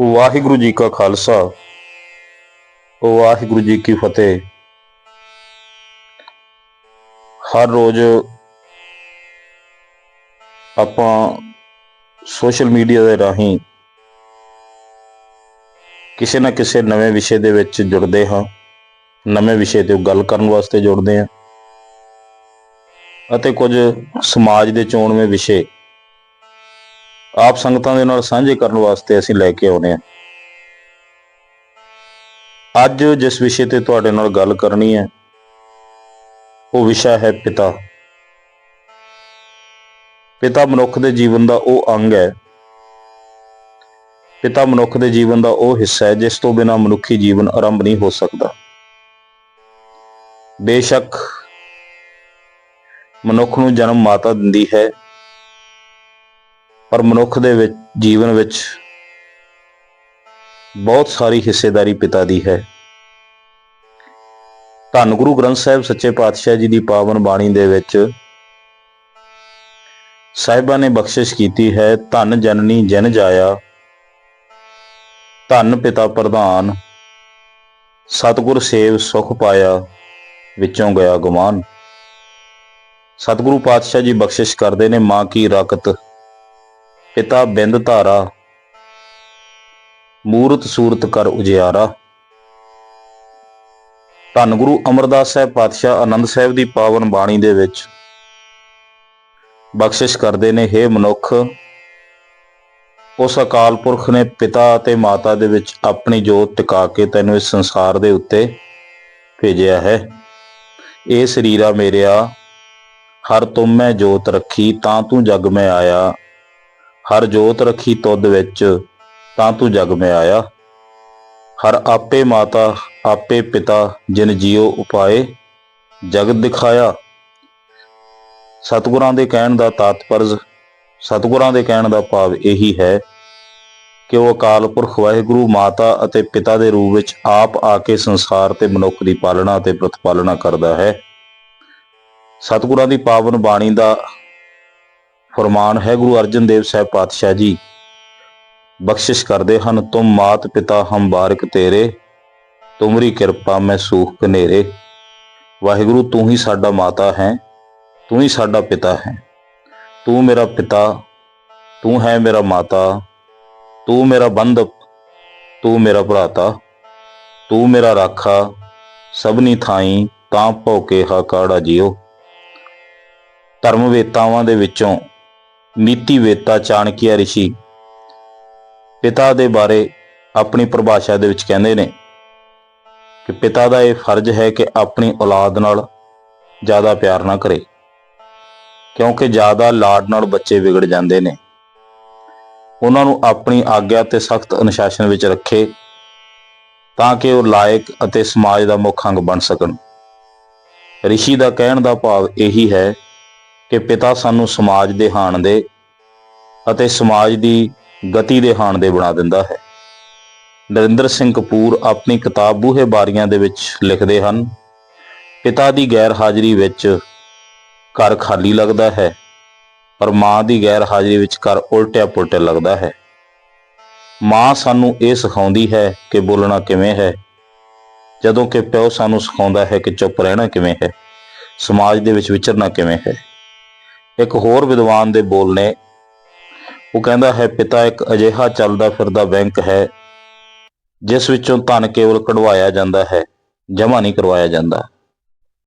ਵਾਹਿਗੁਰੂ ਜੀ ਕਾ ਖਾਲਸਾ। ਵਾਹਿਗੁਰੂ ਜੀ ਕੀ ਫਤਿਹ। ਹਰ ਰੋਜ਼ ਆਪਾਂ social media ਦੇ ਰਾਹੀਂ ਕਿਸੇ ਨਾ ਕਿਸੇ ਨਵੇਂ ਵਿਸ਼ੇ ਦੇ ਵਿੱਚ ਜੁੜਦੇ ਹਾਂ, ਨਵੇਂ ਵਿਸ਼ੇ ਤੇ ਗੱਲ ਕਰਨ ਵਾਸਤੇ ਜੁੜਦੇ ਹਾਂ ਅਤੇ ਕੁਝ ਸਮਾਜ ਦੇ ਚੋਣਵੇਂ ਵਿਸ਼ੇ ਆਪ ਸੰਗਤਾਂ ਦੇ ਨਾਲ ਸਾਂਝੇ ਕਰਨ ਵਾਸਤੇ ਅਸੀਂ ਲੈ ਕੇ ਆਉਨੇ ਆ ਅੱਜ ਜਿਸ ਵਿਸ਼ੇ ਤੇ ਤੁਹਾਡੇ ਨਾਲ ਗੱਲ ਕਰਨੀ ਹੈ, ਉਹ ਵਿਸ਼ਾ ਹੈ ਪਿਤਾ। ਪਿਤਾ ਮਨੁੱਖ ਦੇ ਜੀਵਨ ਦਾ ਉਹ ਅੰਗ ਹੈ। ਪਿਤਾ ਮਨੁੱਖ ਦੇ ਜੀਵਨ ਦਾ ਉਹ ਹਿੱਸਾ ਹੈ, ਜਿਸ ਤੋਂ ਬਿਨਾਂ ਮਨੁੱਖੀ ਜੀਵਨ ਆਰੰਭ ਨਹੀਂ ਹੋ ਸਕਦਾ। ਬੇਸ਼ੱਕ ਮਨੁੱਖ ਨੂੰ ਜਨਮ ਮਾਤਾ ਦਿੰਦੀ ਹੈ। ਪਰ ਮਨੁੱਖ ਦੇ ਵਿੱਚ, ਜੀਵਨ ਵਿੱਚ ਬਹੁਤ ਸਾਰੀ ਹਿੱਸੇਦਾਰੀ ਪਿਤਾ ਦੀ ਹੈ। ਧੰਨ ਗੁਰੂ ਗ੍ਰੰਥ ਸਾਹਿਬ ਸੱਚੇ ਪਾਤਸ਼ਾਹ ਜੀ ਦੀ ਪਾਵਨ ਬਾਣੀ ਦੇ ਵਿੱਚ ਸਾਹਿਬਾਂ ਨੇ ਬਖਸ਼ਿਸ਼ ਕੀਤੀ ਹੈ, ਧੰਨ ਜਨਨੀ ਜਨ ਜਾਇਆ, ਧੰਨ ਪਿਤਾ ਪ੍ਰਧਾਨ, ਸਤਿਗੁਰ ਸੇਵ ਸੁਖ ਪਾਇਆ, ਵਿੱਚੋਂ ਗਿਆ ਗੁਮਾਨ। ਸਤਿਗੁਰੂ ਪਾਤਸ਼ਾਹ ਜੀ ਬਖਸ਼ਿਸ਼ ਕਰਦੇ ਨੇ, ਮਾਂ ਕੀ ਰਕਤ ਪਿਤਾ ਬਿੰਦ ਧਾਰਾ, ਮੂਰਤ ਸੂਰਤ ਕਰ ਉਜਿਆਰਾ। ਧੰਨ ਗੁਰੂ ਅਮਰਦਾਸ ਸਾਹਿਬ ਪਾਤਸ਼ਾਹ ਆਨੰਦ ਸਾਹਿਬ ਦੀ ਪਾਵਨ ਬਾਣੀ ਦੇ ਵਿੱਚ ਬਖਸ਼ਿਸ਼ ਕਰਦੇ ਨੇ हे ਮਨੁੱਖ, ਉਸ ਅਕਾਲ ਪੁਰਖ ਨੇ ਪਿਤਾ ਅਤੇ ਮਾਤਾ ਦੇ ਵਿੱਚ ਆਪਣੀ ਜੋਤ ਟਿਕਾ ਕੇ ਤੈਨੂੰ ਇਸ ਸੰਸਾਰ ਦੇ ਉੱਤੇ ਭੇਜਿਆ ਹੈ। ਇਹ ਸਰੀਰਾ ਮੇਰਿਆ, ਹਰ ਤੁਮ ਮੈਂ ਜੋਤ ਰੱਖੀ, ਤਾਂ ਤੂੰ ਜਗ ਮੈਂ ਆਇਆ। ਹਰ ਜੋਤ ਰੱਖੀ ਤੁਧ ਵਿੱਚ, ਤਾਂ ਤੂੰ ਜਗ ਮੈਂ ਆਇਆ। ਹਰ ਆਪੇ ਮਾਤਾ, ਆਪੇ ਪਿਤਾ, ਜਿਨ ਜੀਉ ਉਪਾਏ ਜਗਤ ਦਿਖਾਇਆ। ਸਤਿਗੁਰਾਂ ਦੇ ਕਹਿਣ ਦਾ ਤਾਤਪਰਜ, ਸਤਿਗੁਰਾਂ ਦੇ ਕਹਿਣ ਦਾ ਭਾਵ ਇਹੀ ਹੈ ਕਿ ਉਹ ਅਕਾਲ ਪੁਰਖ ਵਾਹਿਗੁਰੂ, ਮਾਤਾ ਅਤੇ ਪਿਤਾ ਦੇ ਰੂਪ ਵਿੱਚ ਆਪ ਆ ਕੇ ਸੰਸਾਰ ਤੇ ਮਨੁੱਖ ਦੀ ਪਾਲਣਾ ਅਤੇ ਪ੍ਰਤਪਾਲਣਾ ਕਰਦਾ ਹੈ। ਸਤਿਗੁਰਾਂ ਦੀ ਪਾਵਨ ਬਾਣੀ ਦਾ ਫਰਮਾਨ ਹੈ ਗੁਰੂ ਅਰਜਨ ਦੇਵ ਸਾਹਿਬ ਪਾਤਸ਼ਾਹ ਜੀ, ਬਖਸ਼ਿਸ਼ ਕਰਦੇ ਹਨ, ਤੁਮ ਮਾਤ ਪਿਤਾ ਹਮ ਬਾਰਕ ਤੇਰੇ, ਤੁਮਰੀ ਕਿਰਪਾ ਮੈਂ ਸੂਖ ਕਨੇਰੇ ਵਾਹਿਗੁਰੂ, ਤੂੰ ਹੀ ਸਾਡਾ ਮਾਤਾ ਹੈ, ਤੂੰ ਹੀ ਸਾਡਾ ਪਿਤਾ ਹੈ। ਤੂੰ ਮੇਰਾ ਪਿਤਾ, ਤੂੰ ਹੈ ਮੇਰਾ ਮਾਤਾ, ਤੂੰ ਮੇਰਾ ਬੰਧਪ, ਤੂੰ ਮੇਰਾ ਭਰਾਤਾ, ਤੂੰ ਮੇਰਾ ਰਾਖਾ, ਸਭਨੀ ਥਾਈ ਤਾਂ ਭੌਕੇ ਹਾ ਕਾੜਾ ਜਿਓ ਧਰਮ ਵੇਤਾਵਾਂ ਦੇ ਵਿੱਚੋਂ ਨੀਤੀ ਵੇਤਾ ਚਾਣਕਿਆ ਰਿਸ਼ੀ। ਪਿਤਾ ਦੇ ਬਾਰੇ ਆਪਣੀ ਪਰਿਭਾਸ਼ਾ ਦੇ ਵਿੱਚ ਕਹਿੰਦੇ ਨੇ ਕਿ ਪਿਤਾ ਦਾ ਇਹ ਫਰਜ਼ ਹੈ ਕਿ ਆਪਣੀ ਔਲਾਦ ਨਾਲ ਜ਼ਿਆਦਾ ਪਿਆਰ ਨਾ ਕਰੇ, ਕਿਉਂਕਿ ਜ਼ਿਆਦਾ ਲਾਡ ਨਾਲ ਬੱਚੇ ਵਿਗੜ ਜਾਂਦੇ ਨੇ। ਉਹਨਾਂ ਨੂੰ ਆਪਣੀ ਆਗਿਆ ਤੇ ਸਖਤ ਅਨੁਸ਼ਾਸਨ ਵਿੱਚ ਰੱਖੇ ਤਾਂ ਕਿ ਉਹ ਲਾਇਕ ਅਤੇ ਸਮਾਜ ਦਾ ਮੁੱਖ ਅੰਗ ਬਣ ਸਕਣ। ਰਿਸ਼ੀ ਦਾ ਕਹਿਣ ਦਾ ਭਾਵ ਇਹੀ ਹੈ ਕਿ ਪਿਤਾ ਸਾਨੂੰ ਸਮਾਜ ਦੇ ਹਾਣ ਦੇ ਅਤੇ ਸਮਾਜ ਦੀ ਗਤੀ ਦੇ ਹਾਣ ਦੇ ਬਣਾ ਦਿੰਦਾ ਹੈ। ਨਰਿੰਦਰ ਸਿੰਘ ਕਪੂਰ ਆਪਣੀ ਕਿਤਾਬ ਬੂਹੇ ਬਾਰੀਆਂ ਦੇ ਵਿੱਚ ਲਿਖਦੇ ਹਨ, ਪਿਤਾ ਦੀ ਗੈਰ ਹਾਜ਼ਰੀ ਵਿੱਚ ਘਰ ਖਾਲੀ ਲੱਗਦਾ ਹੈ, ਪਰ ਮਾਂ ਦੀ ਗੈਰ ਹਾਜ਼ਰੀ ਵਿੱਚ ਘਰ ਉਲਟਿਆ ਪੁਲਟਿਆ ਲੱਗਦਾ ਹੈ। ਮਾਂ ਸਾਨੂੰ ਇਹ ਸਿਖਾਉਂਦੀ ਹੈ ਕਿ ਬੋਲਣਾ ਕਿਵੇਂ ਹੈ, ਜਦੋਂ ਕਿ ਪਿਓ ਸਾਨੂੰ ਸਿਖਾਉਂਦਾ ਹੈ ਕਿ ਚੁੱਪ ਰਹਿਣਾ ਕਿਵੇਂ ਹੈ, ਸਮਾਜ ਦੇ ਵਿੱਚ ਵਿਚਰਨਾ ਕਿਵੇਂ ਹੈ। ਇੱਕ ਹੋਰ ਵਿਦਵਾਨ ਦੇ ਬੋਲ ਨੇ। ਉਹ ਕਹਿੰਦਾ, ਹੈ ਪਿਤਾ, ਇੱਕ ਅਜਿਹਾ ਚੱਲਦਾ ਫਿਰਦਾ ਬੈਂਕ ਹੈ, ਜਿਸ ਵਿੱਚੋਂ ਧਨ ਕੇਵਲ ਕਢਵਾਇਆ ਜਾਂਦਾ ਹੈ, ਜਮ੍ਹਾਂ ਨਹੀਂ ਕਰਵਾਇਆ ਜਾਂਦਾ।